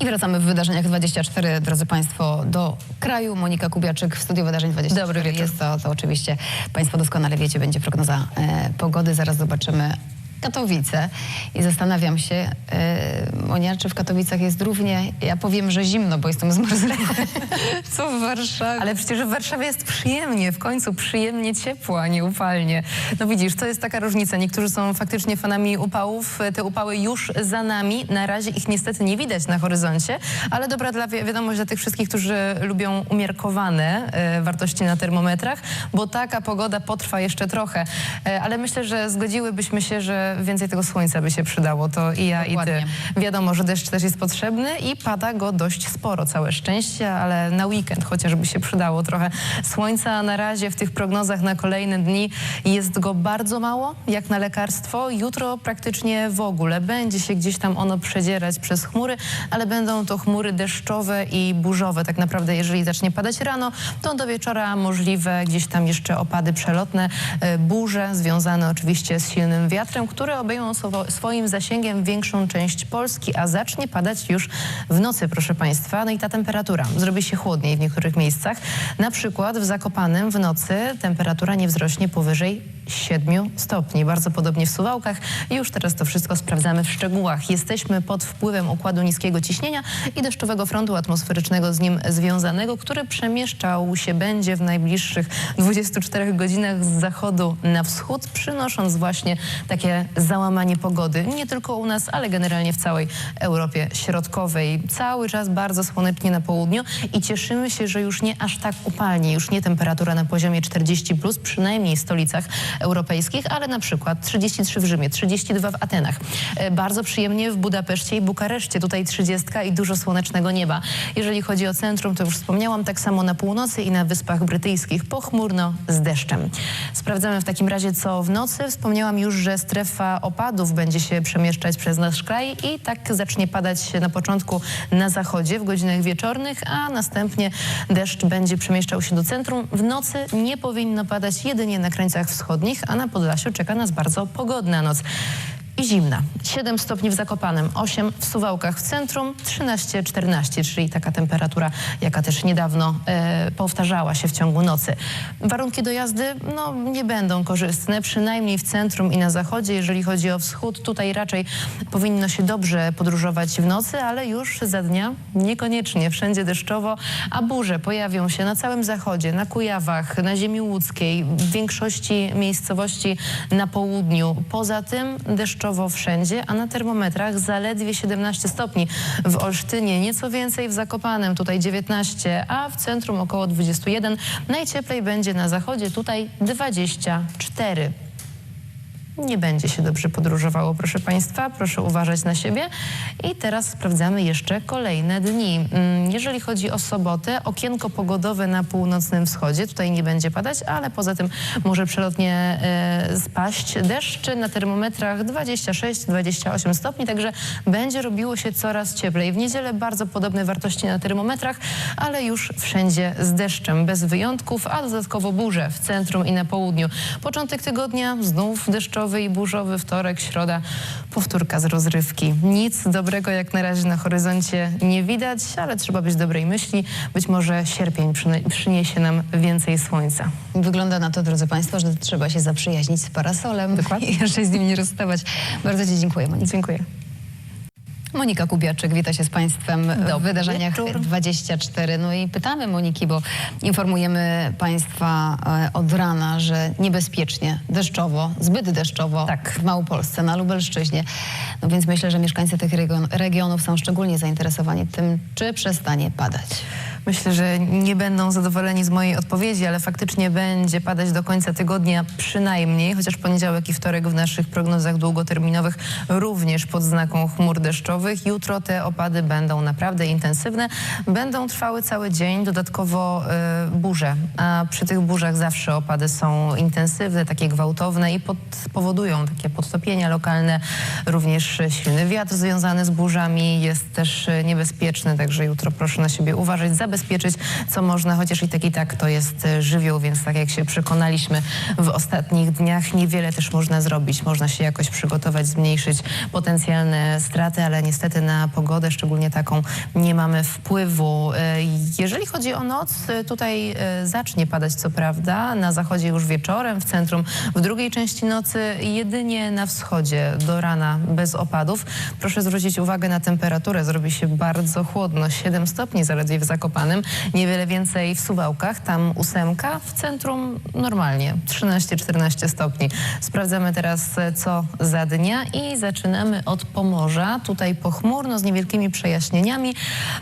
I wracamy w wydarzeniach 24, drodzy Państwo, do kraju. Monika Kubiaczyk w studiu wydarzeń 24. Dobry wieczór. Jest to, to oczywiście, Państwo doskonale wiecie, będzie prognoza e, pogody. Zaraz zobaczymy Katowice i zastanawiam się, e, Monia, czy w Katowicach jest równie, ja powiem, że zimno, bo jestem zmarznięta, co w Warszawie. Ale przecież w Warszawie jest przyjemnie, w końcu przyjemnie ciepło, a nie upalnie. No widzisz, to jest taka różnica. Niektórzy są faktycznie fanami upałów. Te upały już za nami. Na razie ich niestety nie widać na horyzoncie, ale dobra dla wi- wiadomość dla tych wszystkich, którzy lubią umiarkowane e, wartości na termometrach, bo taka pogoda potrwa jeszcze trochę. E, ale myślę, że zgodziłybyśmy się, że więcej tego słońca by się przydało. To i ja, Dokładnie. i ty. Wiadomo, że deszcz też jest potrzebny i pada go dość sporo, całe szczęście, ale na weekend chociażby się przydało trochę słońca. Na razie w tych prognozach na kolejne dni jest go bardzo mało, jak na lekarstwo. Jutro praktycznie w ogóle będzie się gdzieś tam ono przedzierać przez chmury, ale będą to chmury deszczowe i burzowe. Tak naprawdę, jeżeli zacznie padać rano, to do wieczora możliwe gdzieś tam jeszcze opady przelotne, e, burze związane oczywiście z silnym wiatrem, które obejmą swo- swoim zasięgiem większą część Polski, a zacznie padać już w nocy, proszę Państwa. No i ta temperatura zrobi się chłodniej w niektórych miejscach. Na przykład w Zakopanem w nocy temperatura nie wzrośnie powyżej 7 stopni. Bardzo podobnie w Suwałkach. Już teraz to wszystko sprawdzamy w szczegółach. Jesteśmy pod wpływem układu niskiego ciśnienia i deszczowego frontu atmosferycznego z nim związanego, który przemieszczał się będzie w najbliższych 24 godzinach z zachodu na wschód, przynosząc właśnie takie załamanie pogody. Nie tylko u nas, ale generalnie w całej Europie Środkowej. Cały czas bardzo słonecznie na południu i cieszymy się, że już nie aż tak upalnie, już nie temperatura na poziomie 40+, plus, przynajmniej w stolicach europejskich, ale na przykład 33 w Rzymie, 32 w Atenach. E, Bardzo przyjemnie w Budapeszcie i Bukareszcie, tutaj 30 i dużo słonecznego nieba. Jeżeli chodzi o centrum, to już wspomniałam, tak samo na północy i na Wyspach Brytyjskich, pochmurno z deszczem. Sprawdzamy w takim razie, co w nocy. Wspomniałam już, że strefa opadów będzie się przemieszczać przez nasz kraj i tak zacznie padać na początku na zachodzie w godzinach wieczornych, a następnie deszcz będzie przemieszczał się do centrum. W nocy nie powinno padać jedynie na krańcach wschodnich, a na Podlasiu czeka nas bardzo pogodna noc. I zimna. 7 stopni w Zakopanem, 8 w Suwałkach w centrum, 13-14, czyli taka temperatura, jaka też niedawno e, powtarzała się w ciągu nocy. Warunki do jazdy no, nie będą korzystne, przynajmniej w centrum i na zachodzie. Jeżeli chodzi o wschód, tutaj raczej powinno się dobrze podróżować w nocy, ale już za dnia niekoniecznie. Wszędzie deszczowo, a burze pojawią się na całym zachodzie, na Kujawach, na ziemi łódzkiej, w większości miejscowości na południu. Poza tym deszczowo wszędzie, a na termometrach zaledwie 17 stopni. W Olsztynie nieco więcej, w Zakopanem tutaj 19, a w centrum około 21. Najcieplej będzie na zachodzie, tutaj 24. Nie będzie się dobrze podróżowało, proszę Państwa. Proszę uważać na siebie. I teraz sprawdzamy jeszcze kolejne dni. Mm, Jeżeli chodzi o sobotę, okienko pogodowe na północnym wschodzie. Tutaj nie będzie padać, ale poza tym może przelotnie e, spaść deszcz na termometrach 26-28 stopni, także będzie robiło się coraz cieplej. W niedzielę bardzo podobne wartości na termometrach, ale już wszędzie z deszczem, bez wyjątków, a dodatkowo burze w centrum i na południu. Początek tygodnia znów deszczowy i burzowy, wtorek, środa, powtórka z rozrywki. Nic dobrego jak na razie na horyzoncie nie widać, ale trzeba być dobrej myśli. Być może sierpień przyniesie nam więcej słońca. Wygląda na to, drodzy Państwo, że trzeba się zaprzyjaźnić z parasolem Dokładnie. i jeszcze z nim nie rozstawać. Bardzo Ci dziękuję, Monika. Dziękuję. Monika Kubiaczyk, wita się z Państwem w Dobry wydarzeniach wieczór. 24. No i pytamy Moniki, bo informujemy Państwa e, od rana, że niebezpiecznie, deszczowo, zbyt deszczowo Tak. w Małopolsce, na Lubelszczyźnie. No więc myślę, że mieszkańcy tych region, regionów są szczególnie zainteresowani tym, czy przestanie padać. Myślę, że nie będą zadowoleni z mojej odpowiedzi, ale faktycznie będzie padać do końca tygodnia przynajmniej, chociaż poniedziałek i wtorek w naszych prognozach długoterminowych również pod znaką chmur deszczowych. Jutro te opady będą naprawdę intensywne, będą trwały cały dzień, dodatkowo y, burze, a przy tych burzach zawsze opady są intensywne, takie gwałtowne i pod, powodują takie podtopienia lokalne, również silny wiatr związany z burzami jest też niebezpieczny, także jutro proszę na siebie uważać, zabezpieczyć zabezpieczyć, co można, chociaż i tak i tak to jest e, żywioł, więc tak jak się przekonaliśmy w ostatnich dniach, niewiele też można zrobić. Można się jakoś przygotować, zmniejszyć potencjalne straty, ale niestety na pogodę, szczególnie taką, nie mamy wpływu. E, Jeżeli chodzi o noc, e, tutaj zacznie padać co prawda, na zachodzie już wieczorem, w centrum w drugiej części nocy, jedynie na wschodzie do rana bez opadów. Proszę zwrócić uwagę na temperaturę, zrobi się bardzo chłodno, 7 stopni zaledwie w Zakopanym, niewiele więcej w Suwałkach, tam ósemka, w centrum normalnie 13-14 stopni. Sprawdzamy teraz co za dnia i zaczynamy od Pomorza, tutaj pochmurno z niewielkimi przejaśnieniami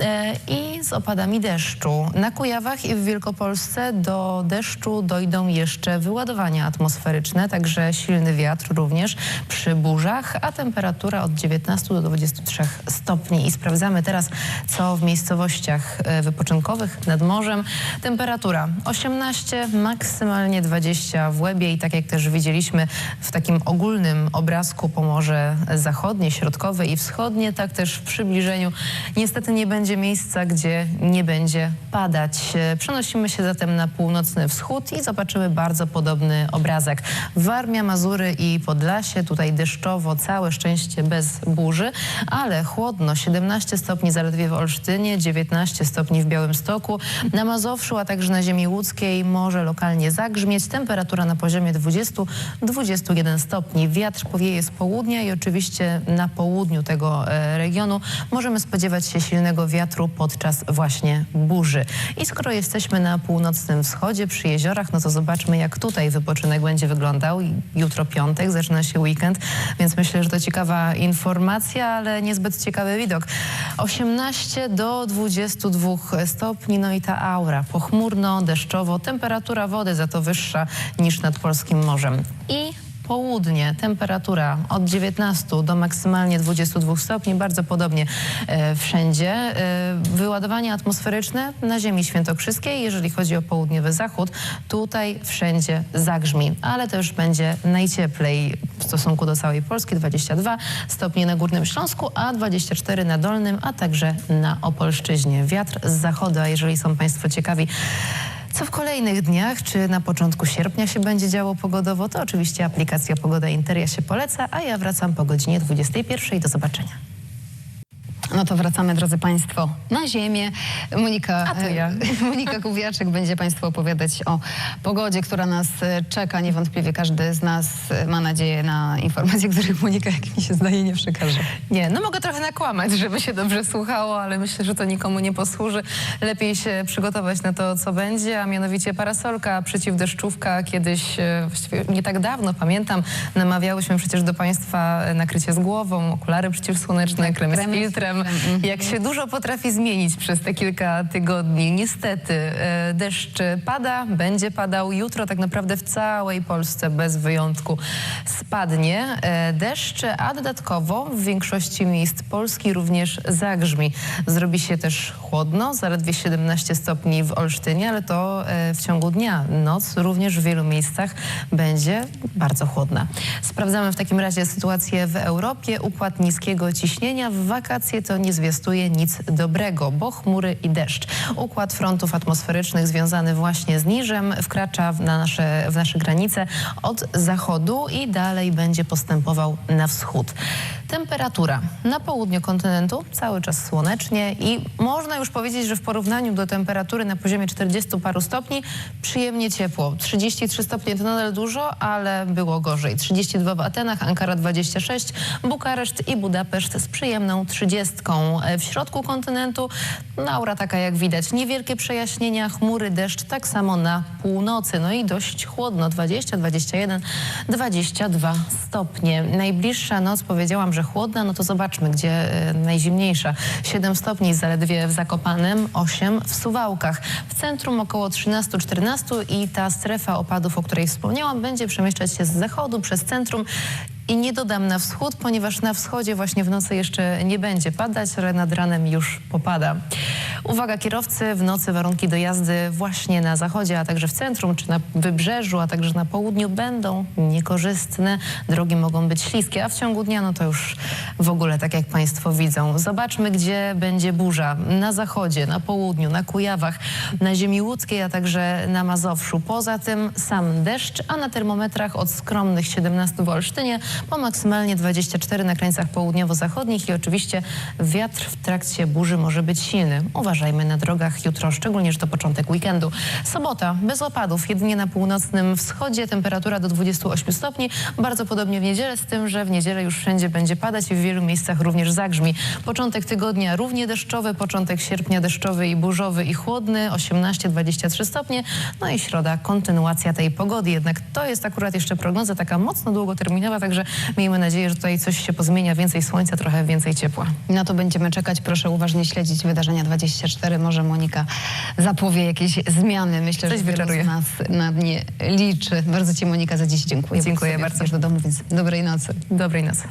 e, i z opadami deszczu. Na Kujawach i w Wielkopolsce do deszczu dojdą jeszcze wyładowania atmosferyczne, także silny wiatr również przy burzach, a temperatura od 19 do 23 stopni. I sprawdzamy teraz, co w miejscowościach e, wypoczynkowych nad morzem. Temperatura 18, maksymalnie 20 w Łebie i tak jak też widzieliśmy w takim ogólnym obrazku Pomorze Zachodnie, Środkowe i Wschodnie, tak też w przybliżeniu niestety nie będzie miejsca, gdzie nie będzie padać. Przenosimy się zatem na północny wschód i zobaczymy bardzo podobny obrazek. Warmia, Mazury i Podlasie, tutaj deszczowo, całe szczęście bez burzy, ale chłodno, 17 stopni zaledwie w Olsztynie, 19 stopni w Białymstoku, na Mazowszu, a także na ziemi łódzkiej może lokalnie zagrzmieć. Temperatura na poziomie 20-21 stopni. Wiatr powieje z południa i oczywiście na południu tego e, regionu możemy spodziewać się silnego wiatru podczas właśnie burzy. I skoro jesteśmy na północnym wschodzie przy jeziorach, no to zobaczmy jak tutaj wypoczynek będzie wyglądał. Jutro piątek, zaczyna się weekend, więc myślę, że to ciekawa informacja, ale niezbyt ciekawy widok. 18 do 22 stopni, no i ta aura pochmurno, deszczowo, temperatura wody za to wyższa niż nad polskim morzem. I Południe, temperatura od 19 do maksymalnie 22 stopni, bardzo podobnie e, wszędzie. E, wyładowanie atmosferyczne na ziemi świętokrzyskiej, jeżeli chodzi o południowy zachód, tutaj wszędzie zagrzmi, ale już będzie najcieplej w stosunku do całej Polski, 22 stopnie na Górnym Śląsku, a 24 na Dolnym, a także na Opolszczyźnie. Wiatr z zachodu, a jeżeli są Państwo ciekawi, co w kolejnych dniach, czy na początku sierpnia się będzie działo pogodowo, to oczywiście aplikacja Pogoda Interia się poleca, a ja wracam po godzinie 21. Do zobaczenia. No to wracamy, drodzy Państwo, na ziemię. Monika, to ja. e, Monika Kuwiaczek będzie Państwu opowiadać o pogodzie, która nas e, czeka. Niewątpliwie każdy z nas e, ma nadzieję na informacje, których Monika, jak mi się zdaje, nie przekaże. Nie, no mogę trochę nakłamać, żeby się dobrze słuchało, ale myślę, że to nikomu nie posłuży. Lepiej się przygotować na to, co będzie, a mianowicie parasolka, przeciwdeszczówka. Kiedyś, e, właściwie nie tak dawno, pamiętam, namawiałyśmy przecież do Państwa nakrycie z głową, okulary przeciwsłoneczne, z kremy z filtrem. Filtrem, Jak się dużo potrafi zmienić przez te kilka tygodni. Niestety e, deszcz pada, będzie padał. Jutro tak naprawdę w całej Polsce bez wyjątku spadnie e, deszcz, a dodatkowo w większości miejsc Polski również zagrzmi. Zrobi się też chłodno, zaledwie 17 stopni w Olsztynie, ale to e, w ciągu dnia. Noc również w wielu miejscach będzie bardzo chłodna. Sprawdzamy w takim razie sytuację w Europie. Układ niskiego ciśnienia w wakacje to nie zwiastuje nic dobrego, bo chmury i deszcz. Układ frontów atmosferycznych związany właśnie z niżem wkracza w nasze, w nasze granice od zachodu i dalej będzie postępował na wschód. Temperatura na południu kontynentu cały czas słonecznie i można już powiedzieć, że w porównaniu do temperatury na poziomie 40 paru stopni przyjemnie ciepło. 33 stopnie to nadal dużo, ale było gorzej. 32 w Atenach, Ankara 26, Bukareszt i Budapeszt z przyjemną 30. W środku kontynentu naura taka jak widać. Niewielkie przejaśnienia, chmury, deszcz, tak samo na północy. No i dość chłodno, 20, 21, 22 stopnie. Najbliższa noc powiedziałam, że chłodna, no to zobaczmy, gdzie e, najzimniejsza. 7 stopni zaledwie w Zakopanem, 8 w Suwałkach. W centrum około 13-14 i ta strefa opadów, o której wspomniałam, będzie przemieszczać się z zachodu przez centrum i nie dodam na wschód, ponieważ na wschodzie właśnie w nocy jeszcze nie będzie padać, ale nad ranem już popada. Uwaga kierowcy, w nocy warunki do jazdy właśnie na zachodzie, a także w centrum czy na wybrzeżu, a także na południu będą niekorzystne. Drogi mogą być śliskie, a w ciągu dnia no to już w ogóle tak jak Państwo widzą. Zobaczmy, gdzie będzie burza. Na zachodzie, na południu, na Kujawach, na ziemi łódzkiej, a także na Mazowszu. Poza tym sam deszcz, a na termometrach od skromnych 17 w Olsztynie po maksymalnie 24 na krańcach południowo-zachodnich i oczywiście wiatr w trakcie burzy może być silny. Uważajmy na drogach jutro, szczególnie, że to początek weekendu. Sobota bez opadów, jedynie na północnym wschodzie, temperatura do 28 stopni. Bardzo podobnie w niedzielę, z tym, że w niedzielę już wszędzie będzie padać i w wielu miejscach również zagrzmi. Początek tygodnia równie deszczowy, początek sierpnia deszczowy i burzowy i chłodny, 18-23 stopnie. No i środa, kontynuacja tej pogody. Jednak to jest akurat jeszcze prognoza taka mocno długoterminowa, także miejmy nadzieję, że tutaj coś się pozmienia, więcej słońca, trochę więcej ciepła. Na to będziemy czekać. Proszę uważnie śledzić wydarzenia 24. Może Monika zapowie jakieś zmiany. Myślę, Coś że z nas na nie liczy. Bardzo Ci Monika za dziś dziękuję. Dziękuję bardzo. wrócisz do domu, więc dobrej nocy. Dobrej nocy.